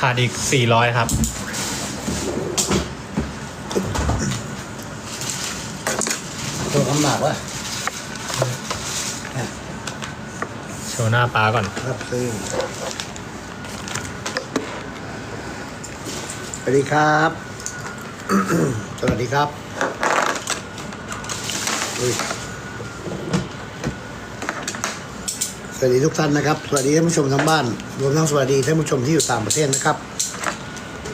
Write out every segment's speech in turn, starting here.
ขาดอีกสี่ร้อยครับ ตัวลำบากวะโชว์หน้าป้าก่อน ครับซื้อสวัสดีครับ สวัสดีครับอุ๊ย สวัสดีทุกท่านนะครับ สวัสดีท่านผู้ชมทางบ้าน รวมทั้งสวัสดีท่านผู้ชมที่อยู่ต่างประเทศนะครับ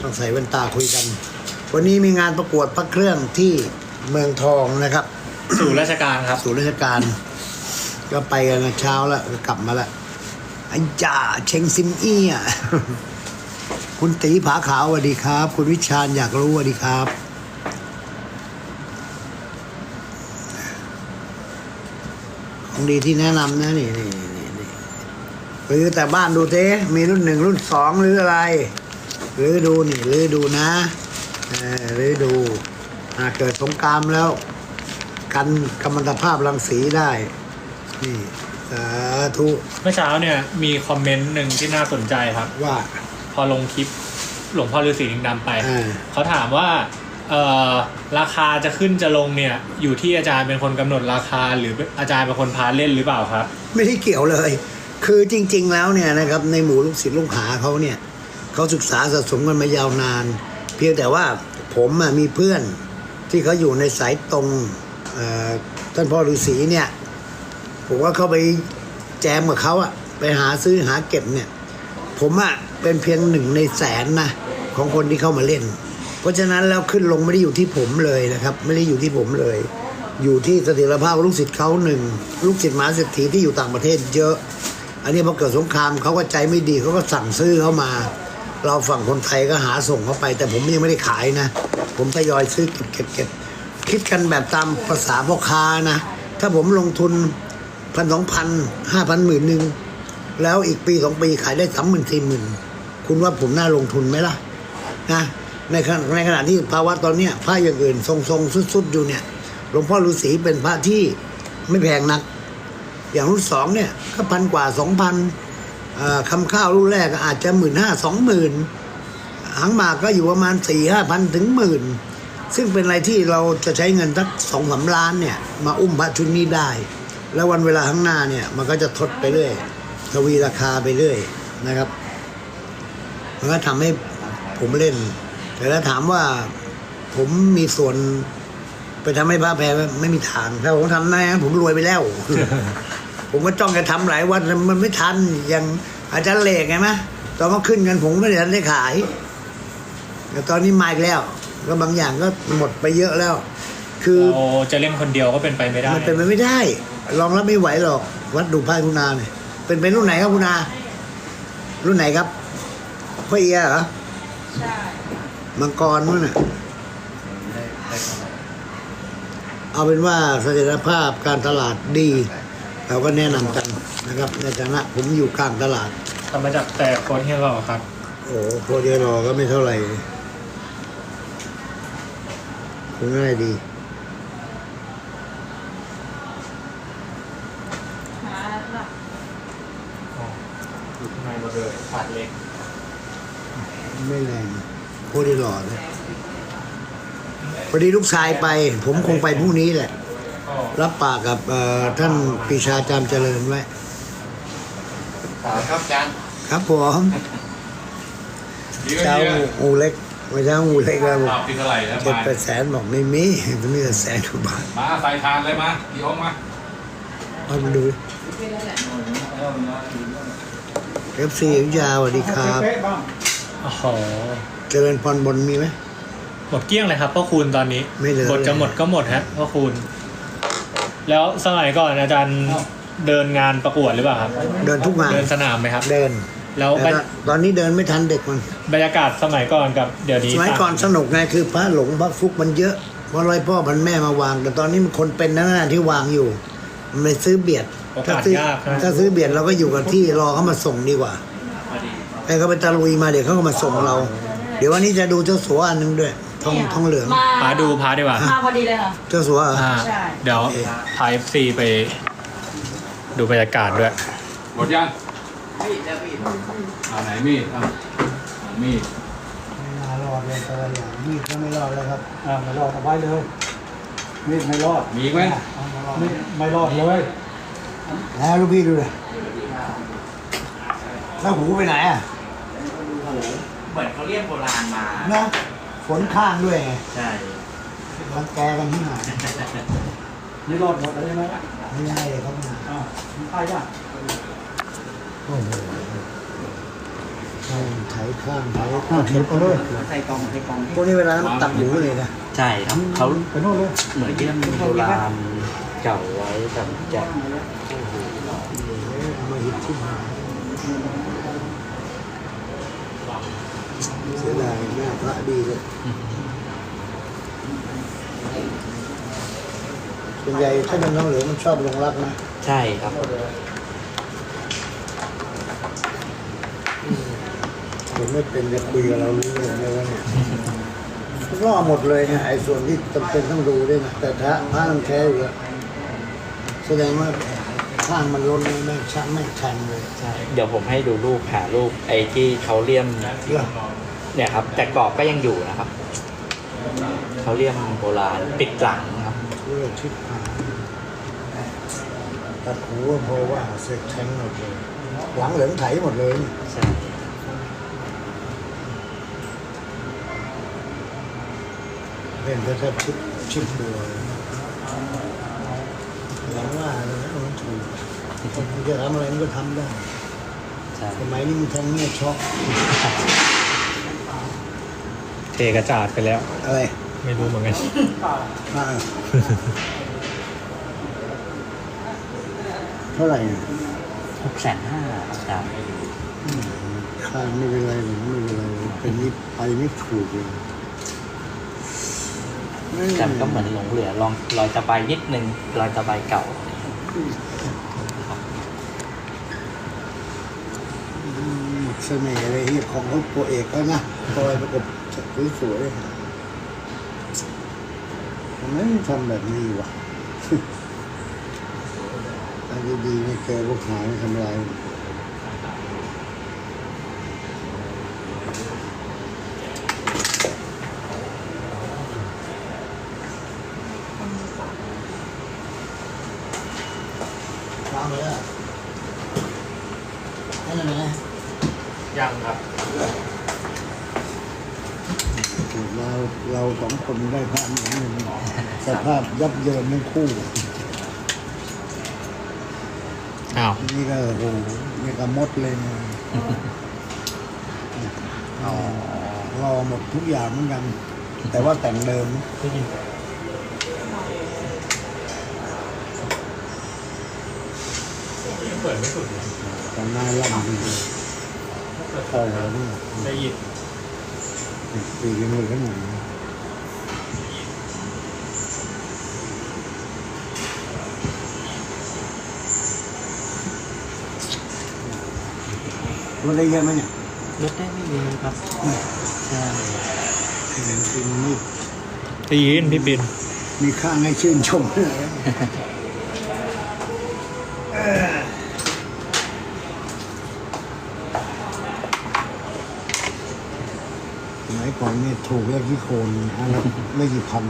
ต้องใส่แว่นตาคุยกัน วันนี้มีงานประกวดพระเครื่องที่เมืองทองนะครับ สู่ราชการครับศูนย์ราชการ ก็ไปกันเช้าแล้วก็กลับมาแล้วไอ้จ่าเชงซิมอี้อะคุณตีผาขาวสวัสดีครับ คุณวิชาญอยากรู้สวัสดีครับของดีที่แนะนำนะนี่นี่นี่นี่ หรือแต่บ้านดูเต้มีรุ่นหนึ่งรุ่นสองหรืออะไร หรือดูนี่หรือดูนะเออหรือดูหากเกิดสงครามแล้ว กันกัมมันตภาพรังสีได้นี่สาธุเมื่อเช้าเนี่ยมีคอมเมนต์หนึ่งที่น่าสนใจครับ ว่า พอลงคลิปหลวงพ่อฤาษีลิงดำไปอ่าเขาถามว่าเอ่อราคาจะขึ้นจะลงเนี่ย อยู่ที่อาจารย์เป็นคนกำหนดราคา หรืออาจารย์เป็นคนพาเล่นหรือเปล่าครับ ไม่ได้เกี่ยวเลย คือจริง ๆ แล้วเนี่ยนะครับในหมู่ลูกศิษย์ลูกหาเขาเนี่ยเขาศึกษาสะสมกันมายาวนาน เพียงแต่ว่าผมมีเพื่อนที่เขาอยู่ในสายตรงท่านพ่อฤาษีเนี่ยผมว่าเข้าไปแจมกับเขาอะไปหาซื้อหาเก็บเนี่ยผมอะเป็นเพียงหนึ่งในแสนนะของคนที่เข้ามาเล่น เพราะฉะนั้นแล้วขึ้นลงไม่ได้อยู่ที่ผมเลยนะครับ ไม่ได้อยู่ที่ผมเลย อยู่ที่เสถียรภาพลูกศิษย์เขาหนึ่งลูกศิษย์มหาเศรษฐีที่อยู่ต่างประเทศเยอะ อันนี้พอเกิดสงครามเขาก็ใจไม่ดีเขาก็สั่งซื้อเข้ามา เราฝั่งคนไทยก็หาส่งเข้าไป แต่ผมยังไม่ได้ขายนะ ผมทยอยซื้อเก็บเก็บคิดกันแบบตามภาษาพ่อค้านะ ถ้าผมลงทุนพันสองพันห้าพันหมื่นหนึ่งแล้วอีกปีสองปีขายได้สามหมื่นสี่หมื่นคุณว่าผมน่าลงทุนไหมล่ะนะในขณะในขณะที่ภาวะตอนเนี้ยพระอย่างอื่นทรงทรงๆสุดๆ อยู่เนี่ยหลวงพ่อฤาษีเป็นพระที่ไม่แพงนัก อย่างรุ่นสองเนี่ยก็พันกว่าสองพันคำข้าวรุ่นแรกอาจจะหมื่นห้าสองหมื่นหางหมากก็อยู่ประมาณสี่ห้าพันถึงหมื่นซึ่งเป็นอะไรที่เราจะใช้เงินสักสองสามล้านเนี่ยมาอุ้มพระชุดนี้ได้ แล้ววันเวลาข้างหน้าเนี่ยมันก็จะทดไปเรื่อยทวีราคาไปเรื่อยนะครับ มันก็ทำให้ผมเล่น แต่ถ้าถามว่าผมมีส่วนไปทำให้พระแพ้ไม่มีทางถ้าผมทำได้ผมรวยไปแล้ว ผมก็จ้องจะทำหลายวันมันไม่ทันอย่างอาจารย์เหล็กไงไหมตอนเขาขึ้นกันผมไม่ได้ทันได้ขายแต่ตอนนี้มาอีกแล้วก็บางอย่างก็หมดไปเยอะแล้ว คือเราจะเล่นคนเดียวก็เป็นไปไม่ได้ มันเป็นไปไม่ได้รองรับไม่ไหวหรอก วัดดูไพ่คุณนาเนี่ยเป็นเป็นรุ่นไหนครับคุณนารุ่นไหนครับพ่อเอียเหรอใช่มังกรมั้งน่ะเอาเป็นว่าเสถียรภาพการตลาดดี เราก็แนะนำกันนะครับในฐานะผมอยู่กลางตลาด ทำมาจากแต่คนที่เราครับ โอ้โหโคเดียรอก็ไม่เท่าไหร่คงง่ายดีหาหลักอยู่ข้างในหมดเลยขาดเล็กไม่แรงโคเดียรอเลยพอดีลูกชายไป ผมคงไปพรุ่งนี้แหละก็ รับปากกับเอ่อท่านปรีชาจามเจริญไว้ครับอาจารย์ครับผมดีก็เจ้าดีนะงูเล็กไม่ใช่งูเล็กแล้วปรับที่เท่าไหร่นะเจ็ดมาแปดแสนบอกไม่มีมันมีแต่แสนกว่าบาทมาใส่ทานเลยมาพี่องค์มาเอามาดูเอฟซีวิทยาสวัสดีครับโอ้โหเจริญพรบนมีไหมหมดเกลี้ยงเลยครับพ่อคูณตอนนี้ไม่เหลือบทจะเลยหมดก็หมดฮะพ่อคูณ แล้วสมัยก่อนอาจารย์เดินงานประกวดหรือเปล่าครับ เดินทุกงานเดินสนามไหมครับ เดิน แล้วแต่ตอนตอนนี้เดินไม่ทันเด็กมัน บรรยากาศสมัยก่อนกับเดี๋ยวนี้สมัยก่อนสนุกไงคือพระหลงพระฟุกมันเยอะเพราะร้อยพ่อพันแม่มาวาง แต่ตอนนี้มันคนเป็นนั่นนะที่วางอยู่มันไม่ซื้อเบียดโอกาถ้าสซื้อยากนะ ถ้าซื้อเบียดเราก็อยู่กับที่รอเขามาส่งดีกว่าให้เขาไปตะลุยมาเดี๋ยวเขาก็มาส่งเรา เดี๋ยววันนี้จะดูเจ้าสัวอันหนึงด้วย ทองทองเหลืองมาพาดูพาดีกว่ามาพอดีเลยค่ะ เจ้าสัวเหรอ อ่าใช่ เดี๋ยวพาเอฟซีไป ดูบรรยากาศด้วย หมดยังอ่าไหนมีดอะมีดไม่น่ารอดเลยแต่ละอย่างมีดก็ไม่รอดแล้วครับอ่าไม่รอดเอาไว้เลยมีดไม่รอดมีอีกไหมไม่ไม่รอดเลยแล้วลูกพี่ดูเลยแล้วหูไปไหนอะเหมือนเขาเรียกโบราณมา นะ ฝนข้างด้วยไงใช่รังแกกันที่ไหนไม่รอดหมดเลยใช่ไหมไม่ได้เลยครับนะอ้าวมันตายยังโอ้โหข้างไถข้างไถข้างเห็นเอาเลยใส่กล่องใส่กล่องพวกนี้เวลามันตัดหูเลยนะใช่ครับเขาไปโน่นเลยเหมือนเยี่ยมโบราณเก่าไว้แบบจะเอามาหิดที่มา เสียดายหน้าพระดีเลยส่วนใหญ่ถ้าเป็นน้องเหลืองมันชอบลงรักนะใช่ครับ ผมไม่เป็นจะคุยกับเรารู้เรื่องเลยวะเนี่ยก็หมดเลยเนี่ยไอ้ส่วนที่จำเป็นต้องดูด้วยนะแต่ถ้าพระมันแท้อยู่แล้วแสดงว่าข้างมันล้นแม่งชักแม่งแทงเลย ใช่ เดี๋ยวผมให้ดูรูปหารูปไอ้ที่เขาเลี่ยม เรื่องเนี่ยครับ แต่กรอบก็ยังอยู่นะครับเขาเลี่ยมโบราณปิดหลังครับเรื่องชิดหายตัดหูก็เพราะว่าเสกแทงหมดเลยหลังเหลืองไถหมดเลยนี่ใช่เล่นแทบชิดชิดตัวเลยหลังว่าเลยนะมันถูกมันจะทำอะไรมันก็ทำได้ใช่สมัยนี้มันแทงเนี่ยช็อก เทกระจาดไปแล้ว อะไรไม่รู้เหมือนกัน อ่าเท่าไหร่เนี่ยหกแสนห้าอาจารย์ค่าไม่เป็นไรหรอกไม่เป็นไรเป็นนิดไปไม่ถูกเลยแต่มันก็เหมือนหลงเหลือลองรอยตะไบนิดนึงรอยตะไบเก่าหมดเสน่ห์เลยที่ของเขาตัวเอกแล้วนะคอยประกบ สวยๆทำไมไม่ทำแบบนี้วะอันดีๆไม่เจอพวกหายทำลายวางเลยอะนั่นอะไรยังครับ เราเราสองคน ได้พระเหมือนกันสภาพยับเยินทั้งคู่ อ้าว นี่ก็โอ้โหนี่ก็มดเลยนะรอหมดทุกอย่างเหมือนกัน แต่ว่าแต่งเดิมได้ยินเปิดไม่สุดเลยแต่งหน้าล่ำดีพอแล้วนี่ได้ยิน ตีกันเลยขนาดนี้ รถได้เยอะไหมเนี่ยลดได้ไม่เยอะครับใช่เห็นจริงนี่ได้ยินพี่ปินมีข้างให้ชื่นชมเลยสมัยก่อนเนี่ยถูกเลขที่โคนอันละไม่กี่พัน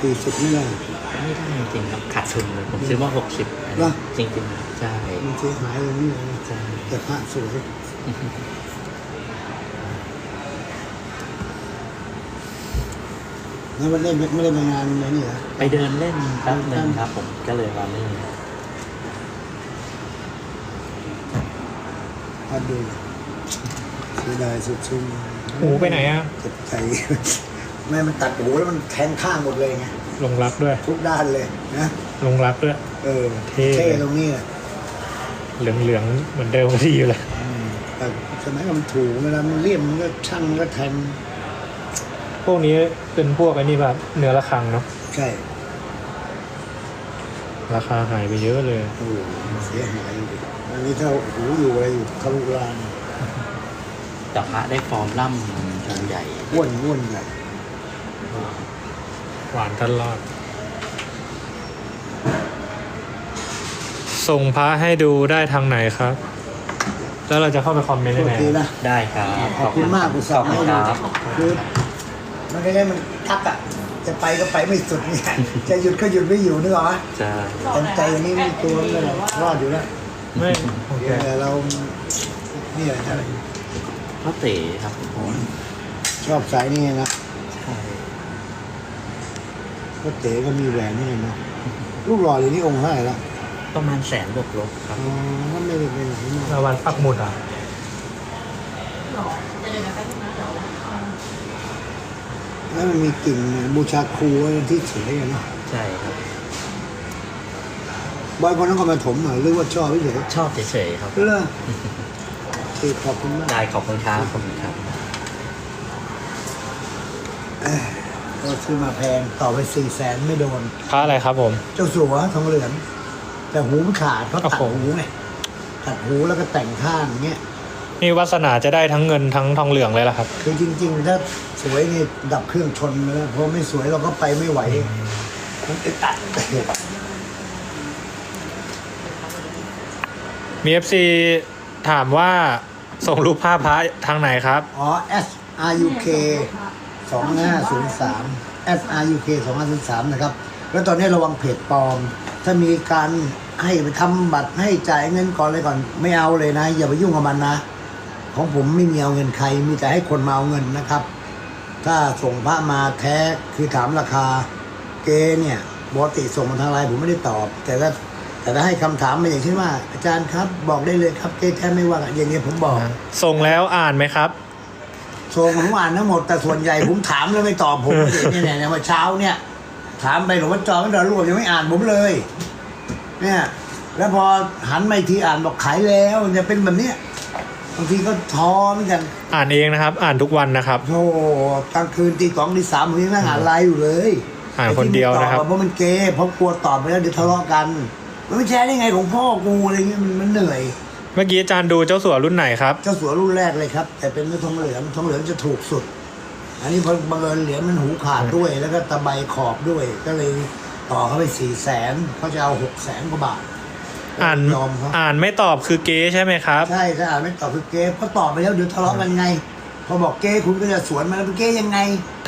สี่สิบไม่ได้ ไม่ได้จริงๆครับขาดทุนเลยผมซื้อมาหกสิบเหรอ จริงๆใช่มันเสียหายตรงนี้เลยนะใช่แต่พระสวยแล้ววันนี้ไม่ได้ไปงานอะไรนี่เหรอ ไปเดินเล่นแป๊บหนึ่งครับผมก็เลยมานี่พาดูเสียดายสุดซึ้งหูไปไหนอะเจ็บใจ แม่มันตัดหูแล้วมันแทงข้างหมดเลยไงลงรักด้วย ทุกด้านเลยนะ ลงรักด้วย เออเท่เท่ตรงนี้แหละเหลืองเหลืองๆเหมือนเดิมที่อยู่เลยอืมแต่สมัยก่อนมันถูกเวลามันเลี่ยมมันก็ช่างมันก็แทงพวกนี้เป็นพวกไอ้นี่แบบเนื้อระฆังเนาะใช่ ราคาหายไปเยอะเลยโอ้โหเสียหายเลยอันนี้ถ้าหูอยู่อะไรอยู่ทะลุลานแต่พระได้ฟอร์มล่ำองค์ใหญ่อ้วนอ้วนใหญ่ หวานตลอด ส่งพระให้ดูได้ทางไหนครับ แล้วเราจะเข้าไปคอมเมนต์โอยังไงเคนะ ได้ครับขอบคุณมากอุตขส่าอบห์คุให้ณดูครับ คือมันก็ได้มันทักอะ จะไปก็ไปไม่สุดเนี่ย จะหยุดก็หยุดไม่อยู่นึกออกไหมจะ แต่ใจอย่างนี้มีตัวมันก็รอดอยู่แล้วไม่โอเคแต่เรานี่แหละอะไรพ่อเต๋ครับผมชอบสายนี่นะใช่ ก็เต๋ก็มีแหวนนี่นะลูกหล่อเลยนี่องค์เท่าไหร่ละประมาณแสนบวกลบครับอ๋อก็ไม่ได้เป็นไหนมากรางวัลปักหมุดอะจะเดินไปที่นั่นเหรอแล้วมันมีกิ่งบูชาครูที่สวยอะนะใช่ครับบอยคนนั้นก็มาถมเหรอหรือว่าชอบไม่เฉยชอบเฉยๆครับๆเลอที่ขอบคุณมากได้ขอบคุณครับขอบคุณครับ ก็ซื้อมาแพงต่อไปสี่แสนไม่โดน พระอะไรครับผม เจ้าสัวทองเหลืองแต่หูมันขาดเพราะตัดโอ้โห หูไงตัดหูแล้วก็แต่งข้างอย่างเงี้ยนี่วาสนาจะได้ทั้งเงินทั้งทองเหลืองเลยล่ะครับ คือจริง ๆ ถ้าสวยนี่ดับเครื่องชนไปแล้วเพราะไม่สวยเราก็ไปไม่ไหวมันอึดอัดมี FC ถามว่าส่งรูปภาพพระทางไหนครับ อ๋อ S R U K สองห้าศูนย์สาม S R U K สองห้าศูนะครับ แล้วตอนนี้ระวังเพจปลอม ถ้ามีการให้ไปทำบัตรให้จ่ายเงินก่อนเลยก่อนไม่เอาเลยนะ อย่าไปยุ่งกับมันนะ ของผมไม่มีเอาเงินใคร มีแต่ให้คนมาเอาเงินนะครับ ถ้าส่งพระมาแท้คือถามราคาเกเนี่ยปกติส่งมาทางไลน์ผมไม่ได้ตอบ แต่ถ้าแต่ถ้าให้คำถามมาอย่างเช่นว่า อาจารย์ครับบอกได้เลยครับเกแท้ไม่ว่าอย่างเงี้ยผมบอก ส่งแล้วอ่านไหมครับ ส่งผมอ่านทั้งหมดแต่ส่วนใหญ่ผมถามแล้วไม่ตอบผมเนี่ยเนี่ยเนี่ยเมื่อเช้าเนี่ย ถามไปหลวงพ่อจอมไม่ตอบรวมยังไม่อ่านผมเลย เนี่ย แล้วพอหันมาอีกทีอ่านบอกขายแล้วจะเป็นแบบเนี้ยบางทีก็ท้อเหมือนกัน อ่านเองนะครับ อ่านทุกวันนะครับโธ่กลางคืนตีสองตีสามผมยังนั่งอ่านไลน์อยู่เลยอ่านคนเดียวนะครับไอ้ที่ไม่ตอเพราะมันเกย์เพราะกลัวตอบไปแล้วเดี๋ยวทะเลาะกัน มันไม่แชร์ได้ไงของพ่อกูอะไรเงี้ยมันมันเหนื่อย เมื่อกี้อาจารย์ดูเจ้าสัวรุ่นไหนครับ เจ้าสัวรุ่นแรกเลยครับ แต่เป็นเนื้อทองเหลืองทองเหลืองจะถูกสุด อันนี้พอบังเอิญเหรียญมันหูขาดด้วยแล้วก็ตะไบขอบด้วย ก็เลยต่อเขาไปสี่แสนเขาจะเอาหกแสนกว่าบาทอ่านยอมเขาอ่านไม่ตอบคือเก๊ใช่ไหมครับ ใช่ถ้าอ่านไม่ตอบคือเก๊เพราะตอบไปแล้วเดี๋ยวทะเลาะกันไง พอบอกเก๊คุณก็จะสวนมาแล้วเป็นเก๊ยังไง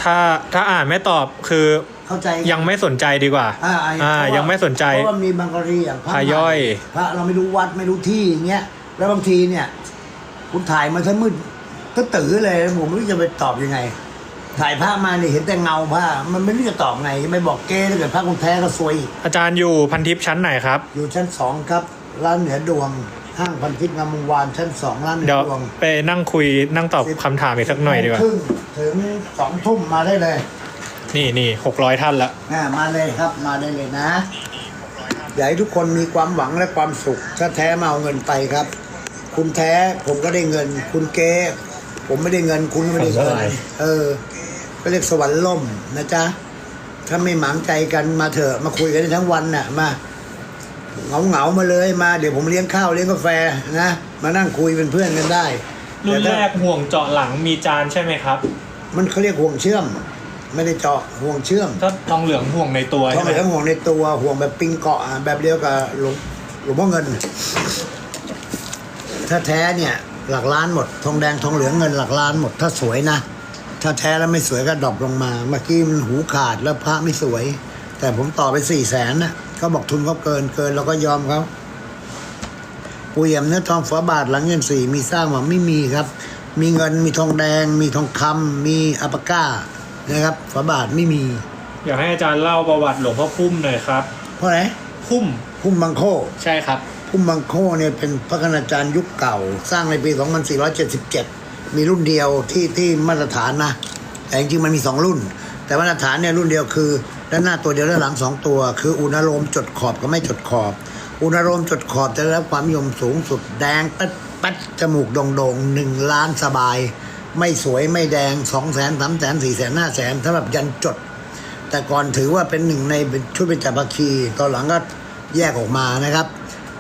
ถ้าถ้าอ่านไม่ตอบคือ เข้าใจยังไม่สนใจดีกว่า อ่าอ่าเพระว่ยังไม่สนใจเพราะว่ามีบางกรณีอย่างพระพระย่อย พระเราไม่รู้วัดไม่รู้ที่อย่างเงี้ยแล้วบางทีเนี่ย คุณถ่ายมาซะมืดก็ตื่อเลยผมไม่รู้จะไปตอบยังไง ถ่ายภาพมาเนี่ยเห็นแต่เงาผ้ามันไม่รู้จะตอบไงไม่บอกเก้ถ้าเกิดพระคุณแท้ก็ซวยอีกอาจารย์อยู่พันทิพย์ชั้นไหนครับ อยู่ชั้นสองครับร้านเหนือดวงห้างพันทิพย์งามวงวานชั้นสองร้านเหนืเดี๋อยวดวงไปนั่งคุยนั่งตอบคำถามอีกสักหน่อยดีกว่าครึ่งถึงสองทุ่มมาได้เลย นี่นี่หกร้อยท่านละ อ่ามาเลยครับมาได้เลยนะอยากให้ทุกคนมีความหวังและความสุข ถ้าแท้มาเอาเงินไปครับ คุณแท้ผมก็ได้เงิน คุณเก๊ผมไม่ได้เงินคุณก็ไม่ได้เงินเออ ก็เรียกสวรรค์ล่มนะจ๊ะ ถ้าไม่หมางใจกันมาเถอะมาคุยกันได้ทั้งวันน่ะมาเหงาเหงาๆมาเลยมาเดี๋ยวผมเลี้ยงข้าวเลี้ยงกาแฟนะมานั่งคุยเป็นเพื่อนกันได้รุ่นแต่แรถ้ากห่วงเจาะหลังมีจานใช่ไหมครับ มันเขาเรียกห่วงเชื่อม ไม่ได้เจาะห่วงเชื่อมถ้าทองเหลืองห่วงในตัวทอใช่งไหเหมลืองห่วงในตัวห่วงแบบปิงเกาะอะแบบเดียวกับหลวงหลวงพ่อเงิน ถ้าแท้เนี่ยหลักล้านหมด ทองแดงทองเหลืองเงินหลักล้านหมด ถ้าสวยนะ ถ้าแท้แล้วไม่สวยก็ดรอปลงมา เมื่อกี้มันหูขาดแล้วพระไม่สวย แต่ผมต่อไปสี่แสนนะเขาบอกทุนเขาเกินเกินเราก็ยอมเขาปูเยี่ยมเนื้อทองฝาบาทหลังเงินสี่มีสร้างมาไม่มีครับ มีเงินมีทองแดง มีทองคำมีอัปปาก้า นะครับฝาบาทไม่มี อยากให้อาจารย์เล่าประวัติหลวงพ่อพุ่มหน่อยครับเพราะอะไรพุ่มพุ่มบางโคใช่ครับ พุ่มบางโคเนี่ยเป็นพระคณาจารย์ยุคเก่า สร้างในปี 2477 มีรุ่นเดียวที่ที่มาตรฐานนะ แต่จริงๆมันมีสองรุ่น แต่มาตรฐานเนี่ยรุ่นเดียวคือด้านหน้าตัวเดียวด้านหลังสองตัว คืออุณโลมจดขอบกับไม่จดขอบ อุณโลมจดขอบจะได้รับความนิยมสูงสุดแดงปัดปัดจมูกโด่งๆหนึ่งล้านสบาย ไม่สวยไม่แดงสองแสนสามแสนสี่แสนห้าแสนสำหรับยันจด แต่ก่อนถือว่าเป็นหนึ่งในชุดเป็นจับคีตอนหลังก็แยกออกมานะครับ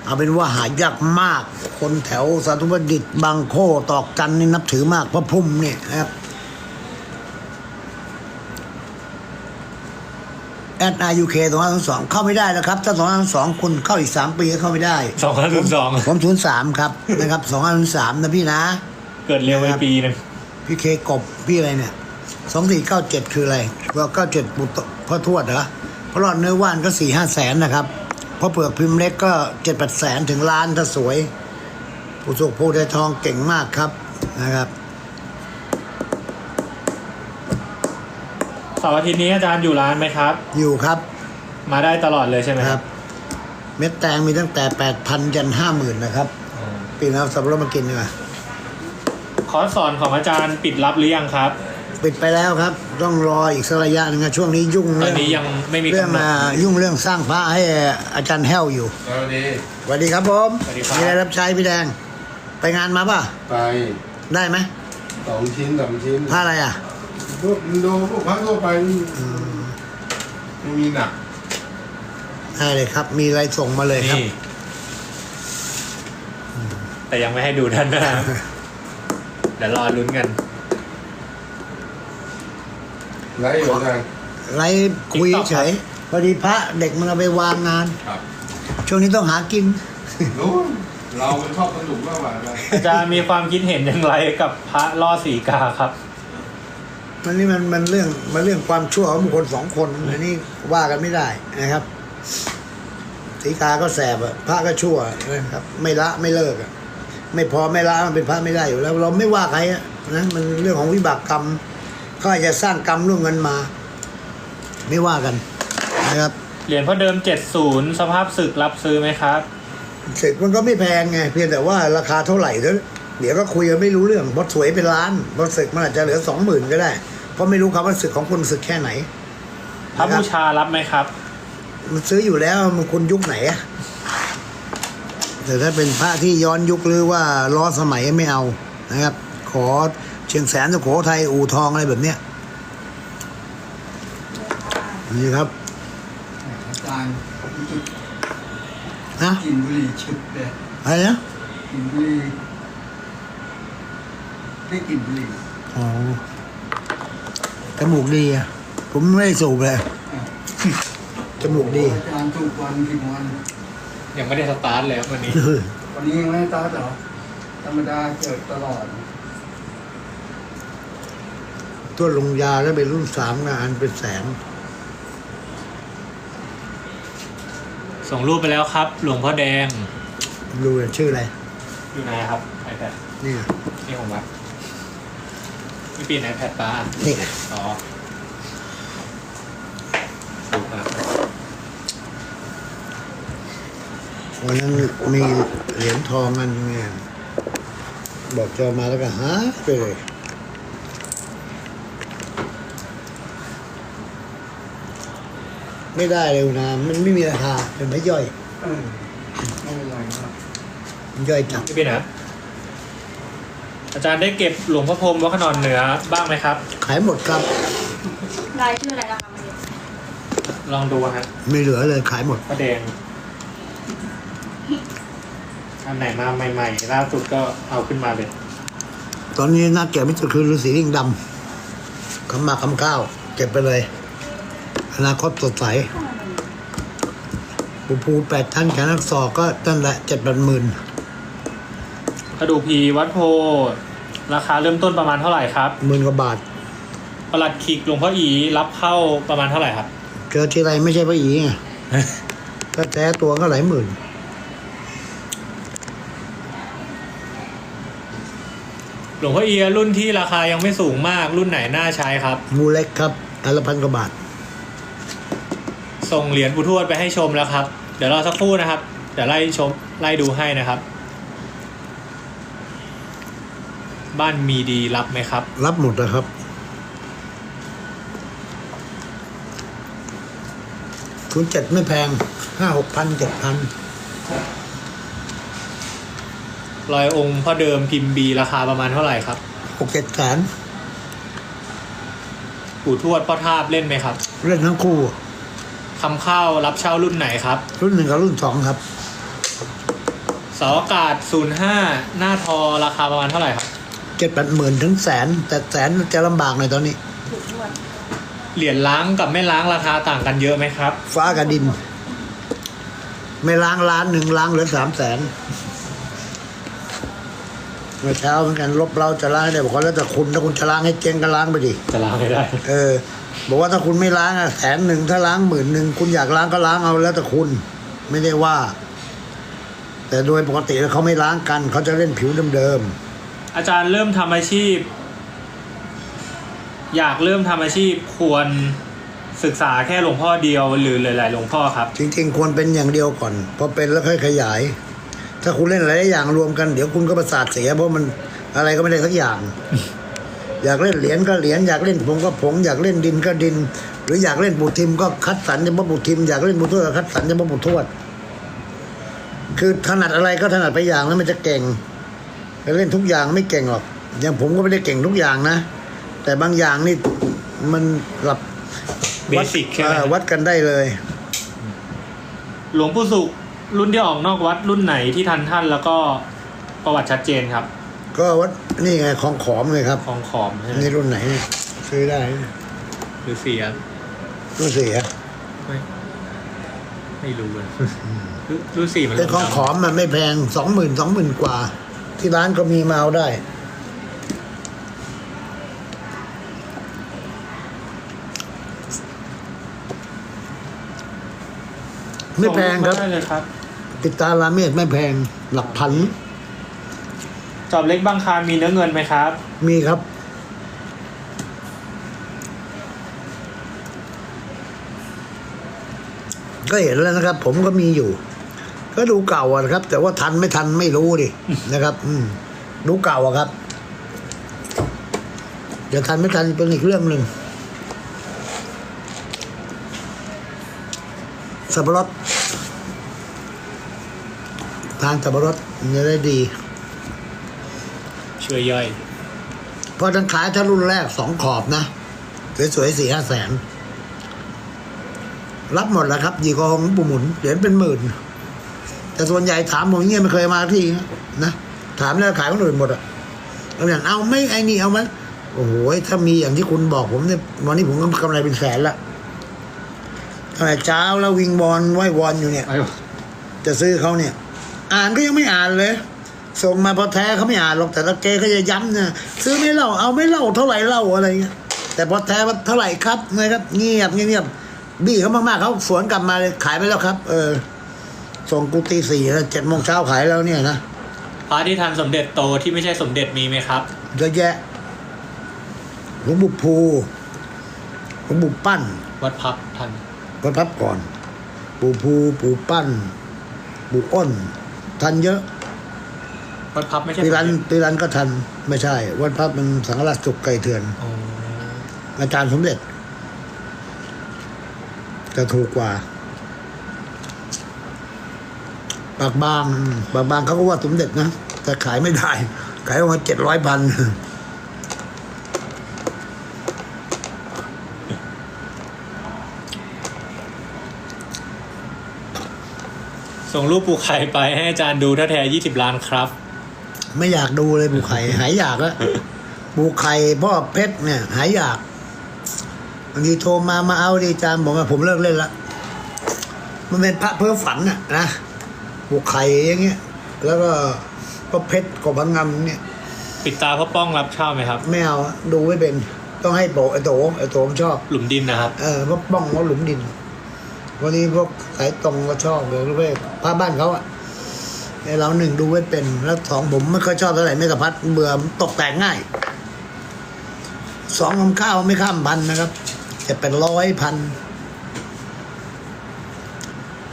เอาเป็นว่าหายากมาก คนแถวสาธุประดิษฐ์บางโคตอกกันนี่นับถือมากพระพุ่มเนี่ยนะครับ แอดไอยูเคสองพันสองเข้าไม่ได้นะครับ ถ้าสองพันสองคุณเข้าอีกสามปีก็เข้าไม่ได้สองพันสองผมศูนย์สามครับนะครับสองพันสามนะพี่นะ เกิดเร็วไปปีหนึง พี่เคกบพี่อะไรเนี่ยสองสี่เก้าเจ็ดคืออะไรว่าเก้าเจ็ดปุตพ่อทวดเหรอเพราะรอดเนื้อว่านก็สี่ห้าแสนนะครับเพราะเปลือกพิมพ์เล็กก็เจ็ดแปดแสนถึงล้านถ้าสวย ผู้สุขผู้ได้ทองเก่งมากครับนะครับเสาร์อาทิตย์นี้อาจารย์อยู่ร้านไหมครับ อยู่ครับ มาได้ตลอดเลยใช่ไหมนะคครัรับบเม็ดแตงมีตั้งแต่แปดพันยันห้าหมื่นนะครับ ปีนเอาสับปะรดมากินดีกว่า คอร์สสอนของอาจารย์ปิดรับหรือยังครับ ปิดไปแล้วครับ ต้องรออีกสักระยะหนึงนะช่วงนี้ยุ่งตอเรื่นองนี้ยังไม่มีเรื่องกำหนด อ่ายุ่งเรื่องสร้างพระให้อาจารย์แห้วอยู่แล้วดีสวัสดีครับผมสวัสดีครับ มีอะไรรับใช้พี่แดง ไปงานมาป่ะ ไปได้ไหมสองชิ้นสามชิ้นผ้าอะไรอะ พวกดูพวกพักทั่วไปนี่ไม่มีหนักได้เลยครับ มีอะไรส่งมาเลยครับ นี่ แต่ยังไม่ให้ดูด้านหน้า เดี๋ยวรอลุ้นกันไรอยู่ทางไรคุย TikTok เฉยพอดีพระเด็กมันเอาไปวางงาน ครับช่วงนี้ต้องหากิน รู้เราเป็นชอบสนุกมากกว่าอะไรอาจารย์มีความคิดเห็นอย่างไรกับพระล่อสีกาครับ มันนี่มันมันเรื่องมันเรื่องความชั่วของบุคคลสองคนอันนี้ว่ากันไม่ได้นะครับสีกาก็แสบอะพระก็ชั่วนะครับ ไม่ละไม่เลิกอะ ไม่พอไม่ละมันเป็นพระไม่ได้อยู่แล้ว เราไม่ว่าใครอะนะมันเรื่องของวิบากกรรมเขาอาจจะสร้างกรรมร่วมกันมา ไม่ว่ากันนะครับเหรียญพ่อเดิม70สภาพศึกรับซื้อไหมครับเสร็จมันก็ไม่แพงไงเพียงแต่ว่าราคาเท่าไหร่เดี๋ยวเดี๋ยวก็คุยกันไม่รู้เรื่องเพราะสวยเป็นล้านเพราะศึกมันอาจจะเหลือสองหมื่นก็ได้ เพราะไม่รู้ครับว่าศึกของคุณศึกแค่ไหนพระบูชารับไหมครับ มันซื้ออยู่แล้วมันคุณยุคไหนอะ แต่ถ้าเป็นพระที่ย้อนยุคหรือว่าล้อสมัยไม่เอานะครับ ขอเชียงแสนสุโขทัยอู่ทองอะไรแบบเนี้ยนี่ครับอาจารย์นะกินบุหรี่ฉุดเลยอะไรนะกินบุหรี่ได้กลินบุหรี่อ๋อจมูกดีอะผมไม่ได้สูบเลยจมูกดีอาจารย์ถูกวันกี่วัน ยังไม่ได้สตาร์ทเลยครับวันนี้ วันนี้ยังไม่ได้ตัดเหรอ ธรรมดาเกิดตลอด ตัวลงยาแล้วเป็นรุ่นสามงานเป็นแสน ส่งรูปไปแล้วครับ หลวงพ่อแดง ดูเลยชื่ออะไร อยู่ไหนครับ iPad นี่นี่ผมวัดไม่ปีน iPad ป้านี่ไงอ๋อดูครับ วันนั้นมีเหรียญทองอันเงี้ยบอกจะเอามาแล้วก็หายไปเลยไม่ได้เลยนะ มันไม่มีราคาเป็นไม่ย่อยเออไม่เป็นไรครับมันย่อยจัดไม่ปีนนะอาจารย์ได้เก็บหลวงพ่อพรหมวัดขนอนเหนือบ้างไหมครับ ขายหมดครับ รายชื่ออะไรนะคะมันนี้ลองดูฮะไม่เหลือเลยขายหมดพ่อแดง อันไหนมาใหม่ๆล่าสุดก็เอาขึ้นมาเลย ตอนนี้นักเก็บไม่สุดคือฤาษีลิงดำคำมาคำข้าว เก็บไปเลย อนาคตสดใสปูภูแปดท่านแขนนักศอกก็ตั้งละเจ็ดแปดหมื่นกระดูกผีวัดโพราคาเริ่มต้นประมาณเท่าไหร่ครับหมื่นกว่าบาท ประหลัดขิกหลวงพ่ออีรับเข้าประมาณเท่าไหร่ครับ เจอทีไรไม่ใช่พระอีไงก็แท้ตัวก็หลายหมื่น หลวงพ่ออีรุ่นที่ราคายังไม่สูงมากรุ่นไหนน่าใช้ครับ งูเล็กครับอันละพันกว่าบาท ส่งเหรียญปู่ทวดไปให้ชมแล้วครับ เดี๋ยวรอสักครู่นะครับ เดี๋ยวไล่ชมไล่ดูให้นะครับ บ้านมีดีรับไหมครับ รับหมดนะครับ คุณเจ็ดไม่แพงห้าหกพันเจ็ดพัน รอยองค์พ่อเดิมพิมพ์บีราคาประมาณเท่าไหร่ครับหกเจ็ดแสนปู่ทวดพ่อทาบเล่นไหมครับเล่นทั้งคู่คำข้าวรับเช่ารุ่นไหนครับ รุ่นหนึ่งกับรุ่นสองครับเสาอากาศ05หน้าทอราคาประมาณเท่าไหร่ครับเจ็ดแปดหมื่นถึงแสน แต่แสนจะลำบากหน่อยตอนนี้ถูกด้วยเหรียญล้างกับไม่ล้างราคาต่างกันเยอะไหมครับ ฟ้ากับดิน ไม่ล้างล้านหนึ่งล้างเหลือสามแสน เมื่อเช้าเหมือนกันลบเราจะล้างให้ได้บอกว่าแล้วแต่คุณถ้าคุณจะล้างให้เจ๊งก็ล้างไปดิจะล้างไม่ได้ เออ บอกว่าถ้าคุณไม่ล้างอะแสนหนึ่งถ้าล้างหมื่นหนึ่งคุณอยากล้างก็ล้างเอาแล้วแต่คุณ ไม่ได้ว่า แต่โดยปกติแล้วเขาไม่ล้างกันเขาจะเล่นผิวเดิมอาจารย์เริ่มทำอาชีพ อยากเริ่มทำอาชีพควรศึกษาแค่หลวงพ่อเดียวหรือหลายๆหลวงพ่อครับ ๆจริง ๆ ควรเป็นอย่างเดียวก่อนพอเป็นแล้วค่อยขยาย ถ้าคุณเล่นหลายๆอย่างรวมกันเดี๋ยวคุณก็ประสาทเสียเพราะมันอะไรก็ไม่ได้สักอย่าง อยากเล่นเหรียญก็เหรียญอยากเล่นผงก็ผงอยากเล่นดินก็ดิน หรืออยากเล่นปู่ทิมก็คัดสรรเฉพาะปู่ทิมอยากเล่นปู่ทวดก็คัดสรรเฉพาะปู่ทวดคือถนัดอะไรก็ถนัดไปอย่างแล้วมันจะเก่งไปเล่นทุกอย่างไม่เก่งหรอกอย่างผมก็ไม่ได้เก่งทุกอย่างนะ แต่บางอย่างนี่มันหลับวัด Basic ใช่ไหมเออวัดกันได้เลย หลวงปู่สุข รุ่นที่ออกนอกวัดรุ่นไหนที่ทันท่านแล้วก็ประวัติชัดเจนครับ ก็วัดนี่ไงของขอมเลยครับ ของขอมใช่ไหมนี่รุ่นไหนเนี่ยซื้อได้หรือเสียรุ่นเสียไม่ไม่รู้เลยรุ่นรุ่นสี่มันแต่ของขอมมันไม่แพงสองหมื่นสองหมื่นกว่า ที่ร้านก็มีมาเอาได้ ไม่แพงครับ ส่มาได้เลยครับ ติดตาลาเมดไม่แพงหลักพัน จอบเล็กบางคานมีเนื้อเงินไหมครับ มีครับ ก็เห็นแล้วนะครับ ผมก็มีอยู่ ก็ดูเก่าอะนะครับ แต่ว่าทันไม่ทันไม่รู้ดินะครับ อืมดูเก่าอะครับเดี๋ยวทันไม่ทันเป็นอีกเรื่องหนึ่งสับปะรด ทานสับปะรดมันจะได้ดี ช่วยย่อย เพราะทั้งขายถ้ารุ่นแรกสองขอบนะ สวยๆสี่ห้าแสน รับหมดแล้วครับ ยีกองปู่หมุนเหรียญเป็นหมื่น แต่ส่วนใหญ่ถามผมเงี้ยไม่เคยมาที่นะถามแล้วขายคนอื่นหมดอะเอาอย่างเอาไหม่ไอ้นี่เอาไหมโอ้โหถ้ามีอย่างที่คุณบอกผมเนี่ยวันนี้ผมก็กำไรเป็นแสนละตั้งแต่เช้าแล้ววิงบอลไหว้วอนอยู่เนี่ย จะซื้อเขาเนี่ย อ่านก็ยังไม่อ่านเลยส่งมาพอแท้เขาไม่อ่านหรอกแต่ละเกเขาจะย้ำเนี่ยซื้อไม่เล่าเอาไม่เล่าเท่าไหร่เล่าอะไรเงี้ยแต่พอแท้ว่าเท่าไหร่ครับนะครับเงียบเงียบบี้เขามากๆเขาสวนกลับมาเลยขายไปแล้วครับ เออ ส่งกูตีสี่แล้วเจ็ดโมงเช้าขายแล้วเนี่ยนะพระที่ทันสมเด็จโตที่ไม่ใช่สมเด็จมีไหมครับเยอะแยะหลวงปู่ภูหลวงปู่ปั้น วัดพับทันก็พับก่อน ปู่ภูปู่ปั้นปู่อ้น ทันเยอะวัดพับไม่ใช่ปีรันสมเด็จปีรันก็ทันไม่ใช่ วัดพับมันสังฆราชสุกไก่เถื่อนอ๋ออาจารย์สมเด็จจะถูกกว่า ปากบางปากบางเขาก็ว่าสมเด็จนะแต่ขายไม่ได้ ขายออกมาเจ็ดร้อยพัน ส่งรูปปูไข่ไปให้อาจารย์ดูถ้าแท้ยี่สิบล้านครับ ไม่อยากดูเลยปูไข่ หายอยากแล้วปูไข่พ่อเพชรเนี่ย หายอยากบางทีโทรมามาเอาดิอาจารย์บอกว่าผมเลิกเล่นละมันเป็นพระเพ้อฝันน่ะนะปูไข่อย่างเงี้ย แล้วก็พ่อเพชรกบังงำเนี่ย ปิดตาพ่อป้องรับเช่าไหมครับ ไม่เอาอะดูไม่เป็น ต้องให้โตไอโตไอโตมันชอบ หลุมดินนะครับ เออพวกบ้องเขาหลุมดิน วันนี้พวกสายตรงก็ชอบเลยรู้ไหมพาบ้านเขาอะไอเราหนึ่งดูไม่เป็น แล้วสองผมไม่ค่อยชอบเท่าไหร่ไม่กระพัดเบื่อตกแต่งง่ายสองคำข้าวไม่ข้ามพันนะครับ จะเป็นร้อยพัน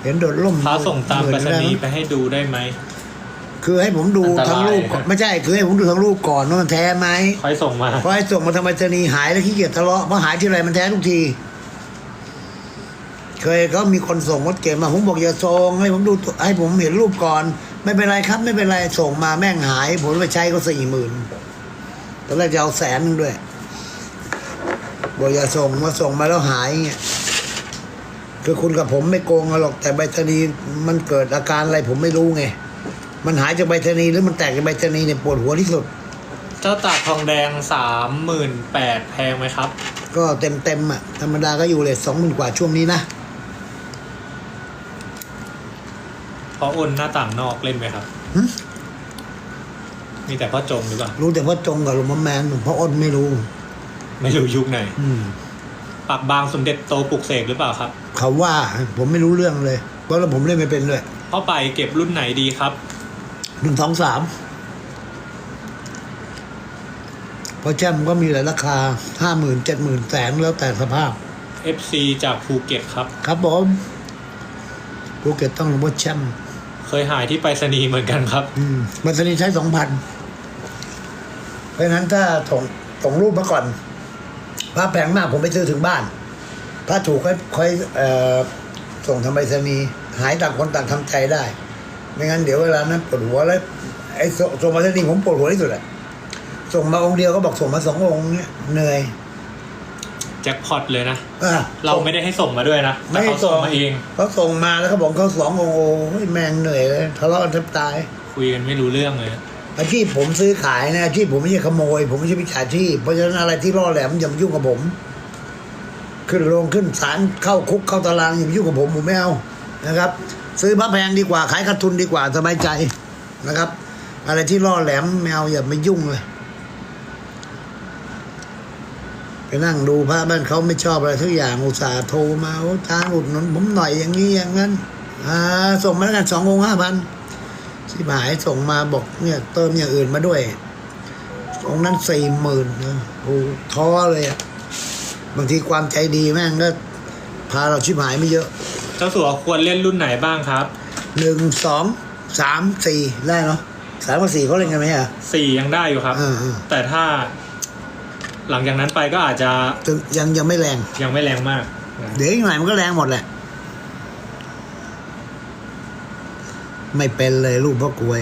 เห็นโดดล่มพระส่งตามหไปนรษได้ณีมั้ย์งไปให้ดูได้ไหม คือให้ผมดูอันตรายทั้งรูปก่อนไม่ใช่คือให้ผมดูทั้งรูปก่อนว่ามันแท้ไหมค่อยส่งมาเพราะให้ส่งมาทำไมจะนีย์หายแล้วขี้เกียจทะเลาะเพราะหายที่ไรมันแท้ทุกที เคยเขามีคนส่งรถเก๋งมาผมบอกอย่าส่งให้ผมดูตัวให้ผมเห็นรูปก่อน ไม่เป็นไรครับ ไม่เป็นไรส่งมาแม่งหาย ผมไปใช้ก็สี่หมื่นตอนแรกจะเอาแสนหนึงด้วยบอกอย่าส่งมาส่งมาแล้วหายเงี้ยคือคุณกับผมไม่โกงกันหรอกแต่ใบชนีย์มันเกิดอาการอะไรผมไม่รู้ไงมันหายจากใบชนีย์หรือมันแตกจากใบชนีย์เนี่ยปวดหัวที่สุด เจ้าตากทองแดงสามหมื่นแปดแพงไหมครับ ก็เต็มเต็มๆอะธรรมดาก็อยู่เลยสองหมื่นกว่าช่วงนี้นะ เพราะอ้นหน้าต่างนอกเล่นไหมครับหึมีแต่พ่อจงหรือเปล่า รู้แต่ว่าจงกับหลวงพ่อแมนหลวงพ่ออ้นไม่รู้ ไม่รู้ยุคไหน อืม ปากบางสมเด็จโตปลุกเสกหรือเปล่าครับ เขาว่าผมไม่รู้เรื่องเลยเพราะแล้วผมเล่นไม่เป็นด้วยพ่อไปเก็บรุ่นไหนดีครับ หนึ่งสองสามเพราะแช่มก็มีหลายราคาห้าหมื่นเจ็ดหมื่นแสนแล้วแต่สภาพ FC จากภูเก็ตครับ ครับผมภูเก็ตต้องหลวงพ่อแช่ม เคยหายที่ไปรษณีย์เหมือนกันครับ อืมมันสนีใช้สองพันเพราะฉะนั้นถ้าส่งส่งรูปมาก่อนพระแพงมากผมไปซื้อถึงบ้านถ้าถูกค่อยค่อยเอ่อส่งทางไปรษณีย์หายต่างคนต่างทำใจได้ ไม่งั้นเดี๋ยวเวลานั้นปวดหัวแล้วไอ้ส่งส่งมาสนีย์ผมปวดหัวที่สุดอะส่งมาองค์เดียวก็บอกส่งมาสององค์เนี่ยเหนื่อย จ็คพอตเลยนะอะเราไม่ได้ให้ส่งมาด้วยนะแต่ไม่เขาส่ส่งงมาเอง เขาส่งมาแล้วเขาบอกเขาสององค์โอ้ยแม่งเหนื่อยเลยทะเลาะกันแทบตาย คุยกันไม่รู้เรื่องเลยอาชีพผมซื้อขายนะอาชีพผมไม่ใช่ขโมย ผมไม่ใช่มิจฉาชีพเพราะฉะนั้นอะไรที่ล่อแหลมอย่ามายุ่งกับผม ขึ้นโรงขึ้นศาลเข้าคุกเข้าตารางอย่ามายุ่งกับผมผมไม่เอานะครับ ซื้อพระแพงดีกว่าขายขาดทุนดีกว่าสบายใจนะครับ อะไรที่ล่อแหลมไม่เอาอย่ามายุ่งเลย ไปนั่งดูพระบ้านเขาไม่ชอบอะไรทุกอย่างอุตส่าห์โทรมาโอ้ทางอุดหนุนผมหน่อยอย่างนี้อย่างนั้นอ่าส่งมาแล้วกันสององค์ห้าพันสิบหายส่งมาบอกเนี่ยเติมอย่างอื่นมาด้วยองค์นั้นสี่หมื่นนะโอ้ท้อเลยอะบางทีความใจดีแม่งก็พาเราชิบหายไม่เยอะ เจ้าสัวควรเล่นรุ่นไหนบ้างครับหนึ่งสองสามสี่ได้เนาะสามกับสี่เขาเล่นกันไหมอะสี่ยังได้อยู่ครับอ่าอ่าแต่ถ้า หลังจากนั้นไปก็อาจจะถึงยังยังไม่แรง ยังไม่แรงมากเดี๋ยวอีกหน่อยมันก็แรงหมดแหละ ไม่เป็นเลยลูกพ่อกลวย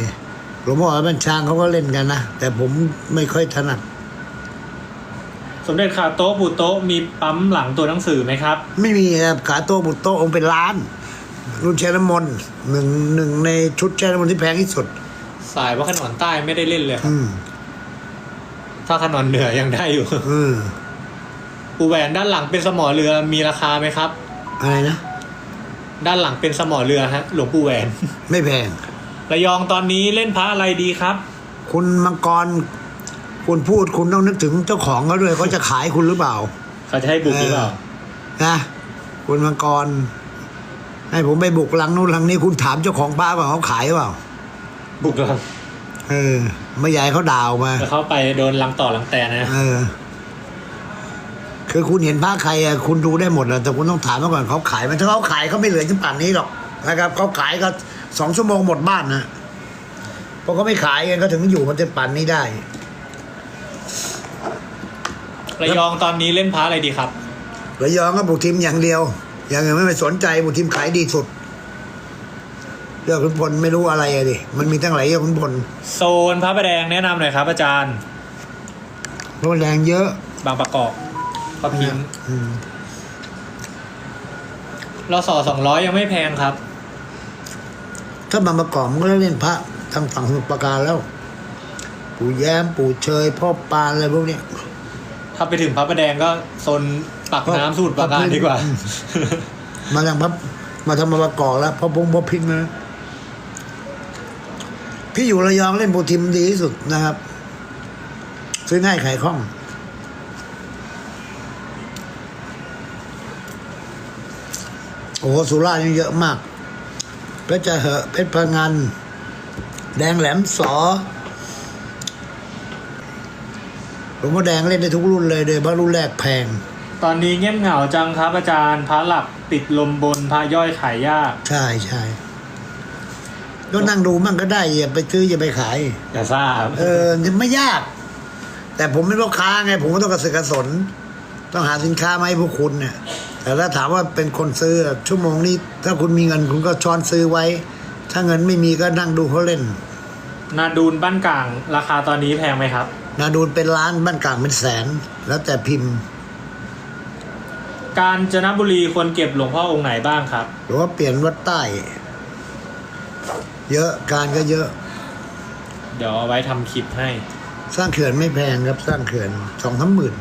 หลวงพ่อบัญชางเขาก็เล่นกันนะ แต่ผมไม่ค่อยถนัด สมเด็จขาโต๊ะปูโต๊ะมีปั๊มหลังตัวหนังสือไหมครับ ไม่มีครับขาโต้บุตโตะองค์เป็นล้าน รุ่นเชลมนต์หนึ่งหนึ่งในชุดเชลมนต์ที่แพงที่สุด สายว่าขนอนใต้ไม่ได้เล่นเลยครับ อืม ถ้าขนอนเหนือยังได้อยู่อืมปูแหวนด้านหลังเป็นสมอเรือมีราคาไหมครับ อะไรนะ ด้านหลังเป็นสมอเรือฮะ หลวงปู่แหวน ไม่แพง ระยองตอนนี้เล่นพระอะไรดีครับ คุณมังกร คุณพูดคุณต้องนึกถึงเจ้าของเขาด้วยเขาจะขายคุณหรือเปล่า เขาจะให้บุกหรือเปล่า นะ คุณมังกร ให้ผมไปบุกหลังนู้นหลังนี้คุณถามเจ้าของบ้านว่าเขาขายหรือเปล่า บุกเรา เออไม่อยากใหญ่เขาด่าออกมา แล้วเขาไปโดนลังต่อลังแต่นะ เออ คือคุณเห็นผ้าใครอะคุณดูได้หมดแหละแต่คุณต้องถามมาก่อนเขาขายไหมันถ้าเขาขายเขาไม่เหลือจนป่านนี้หรอกนะครับเขาขายก็สองชั่วโมงหมดบ้านนะเพราะเขาไม่ขายกันก็ถึงอยู่มันจะป่านนี้ได้ ระยองตอนนี้เล่นพระอะไรดีครับ ระยองก็บุกทีมอย่างเดียว อย่างอื่นไม่ไปสนใจบุกทีมขายดีสุด เรื่องขุนพลไม่รู้อะไรอะดิมันมีตั้งหลายเรื่องขุนพลโซนพระประแดงแนะนำหน่อยครับอาจารย์เพราะว่าแรงเยอะบางประกอบพระพิงอืมเราสอสองร้อยยังไม่แพงครับ ถ้ามาประกอบมันก็เล่นพระทางฝั่งสมุทรปราการแล้ว ปู่แย้มปู่เชยพ่อปานอะไรพวกเนี้ย ถ้าไปถึงพระประแดงก็โซนปักน้ำสูตรประการดีกว่า มาทางพับมาทำมาประกอบแล้วพ่อพงพ่อพิงนะ พี่อยู่ระยองเล่นโปรทีมดีที่สุดนะครับ ซื้อง่ายขายคล่อง โอ้โหสุราษฎร์นี่เยอะมากเพชรจะเหอะเพชรพะงันแดงแหลมสอหลวงพ่อแดงเล่นได้ทุกรุ่นเลยโดยเฉพาะรุ่นแรกแพง ตอนนี้เงียบเหงาจังครับอาจารย์พระหลักติดลมบนพระย่อยขายยาก ใช่ใช่ ก็นั่งดูมั่งก็ได้อย่าไปซื้ออย่าไปขาย อย่าทราบเออไม่ยาก แต่ผมเป็นพ่อค้าไง ผมก็ต้องกระสือกกระสน ต้องหาสินค้ามาให้พวกคุณเนี่ยแต่ถ้าถามว่าเป็นคนซื้อชั่วโมงนี้ ถ้าคุณมีเงินคุณก็ช้อนซื้อไว้ ถ้าเงินไม่มีก็นั่งดูเขาเล่น นาดูนบ้านกลาง ราคาตอนนี้แพงไหมครับ นาดูนเป็นล้านบ้านกลางเป็นแสน แล้วแต่พิมพ์ กาญจนบุรีควรเก็บหลวงพ่อองค์ไหนบ้างครับ หรือว่าเปลี่ยนวัดใต้ เยอะการก็เยอะ เดี๋ยวเอาไว้ทำคลิปให้ สร้างเขื่อนไม่แพงครับสร้างเขื่อนสองสามหมื่น